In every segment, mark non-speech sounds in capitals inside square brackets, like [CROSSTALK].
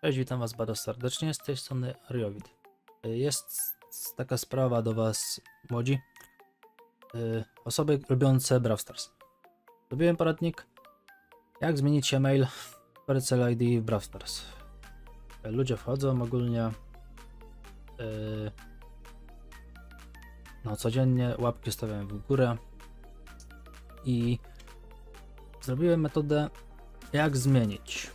Cześć, witam Was bardzo serdecznie, z tej strony Ariowid. Y, Jest taka sprawa do Was, młodzi. Y, Osoby lubiące Brawl Stars. Zrobiłem poradnik, jak zmienić e-mail w Percel ID w Brawl Stars. Y, Ludzie wchodzą ogólnie. No, codziennie łapki stawiałem w górę. I zrobiłem metodę, jak zmienić.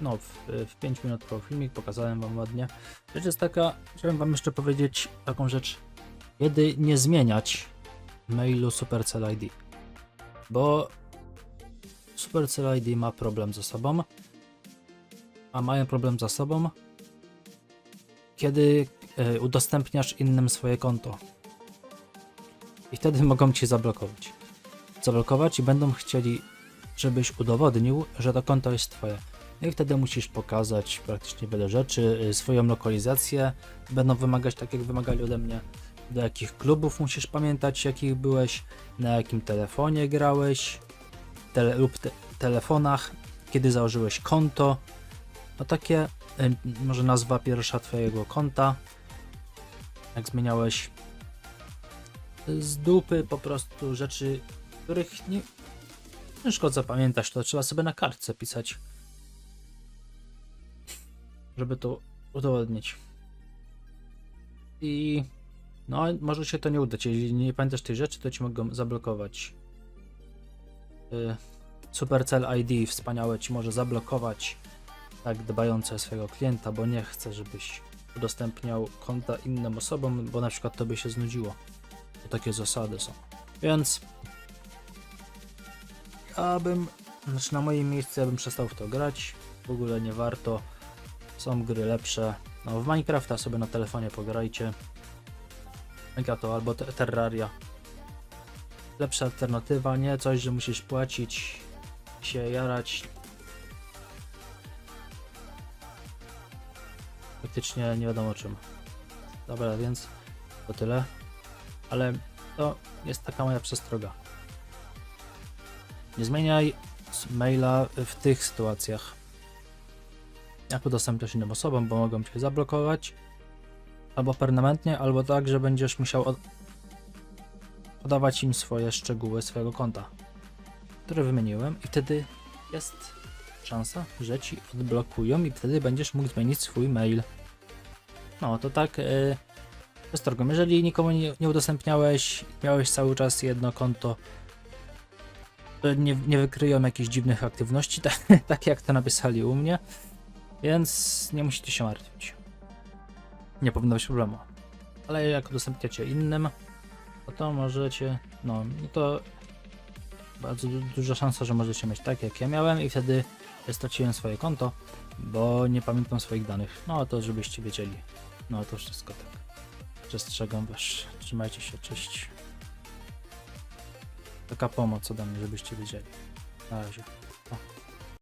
No, w, w 5 minut po filmik pokazałem wam ładnie. Rzecz jest taka, chciałem wam jeszcze powiedzieć taką rzecz, kiedy nie zmieniać mailu Supercell ID. Bo Supercell ID ma problem ze sobą, a mają problem ze sobą, kiedy e, udostępniasz innym swoje konto. I wtedy mogą ci zablokować. Zablokować i będą chcieli, żebyś udowodnił, że to konto jest twoje. No i wtedy musisz pokazać praktycznie wiele rzeczy, y, swoją lokalizację. Będą wymagać tak, jak wymagali ode mnie. Do jakich klubów musisz pamiętać, jakich byłeś, na jakim telefonie grałeś tele, lub te, telefonach, kiedy założyłeś konto. No takie, y, może nazwa pierwsza Twojego konta. Jak zmieniałeś z dupy po prostu rzeczy, których nie ciężko zapamiętać, to trzeba sobie na kartce pisać żeby to udowodnić. I no, może się to nie udać. Jeśli nie pamiętasz tej rzeczy, to ci mogą zablokować. Y, Supercell ID wspaniałe ci może zablokować tak dbające swojego klienta, bo nie chce, żebyś udostępniał konta innym osobom, bo na przykład to by się znudziło. To takie zasady są. Więc ja bym, znaczy na moim miejscu ja bym przestał w to grać. W ogóle nie warto. Są gry lepsze. No w Minecrafta sobie na telefonie pograjcie. Minecrafto albo te- Terraria. Lepsza alternatywa, nie coś, że musisz płacić, się jarać. Faktycznie nie wiadomo czym. Dobra, więc to tyle. Ale to jest taka moja przestroga. Nie zmieniaj maila w tych sytuacjach jak udostępniasz innym osobom, bo mogą cię zablokować albo permanentnie, albo tak, że będziesz musiał od... podawać im swoje szczegóły swojego konta, które wymieniłem i wtedy jest szansa, że ci odblokują i wtedy będziesz mógł zmienić swój mail. No to tak yy, drogą. Jeżeli nikomu nie, nie udostępniałeś, miałeś cały czas jedno konto, to nie, nie wykryją jakichś dziwnych aktywności, [LAUGHS] tak, tak jak to napisali u mnie. Więc nie musicie się martwić. Nie powinno być problemu. Ale jak udostępniacie innym, no to możecie, no, no to bardzo du- duża szansa, że możecie mieć tak jak ja miałem i wtedy straciłem swoje konto, bo nie pamiętam swoich danych. No to żebyście wiedzieli. No to wszystko tak. Przestrzegam was. Trzymajcie się, cześć. Taka pomoc ode mnie, żebyście wiedzieli. Na razie.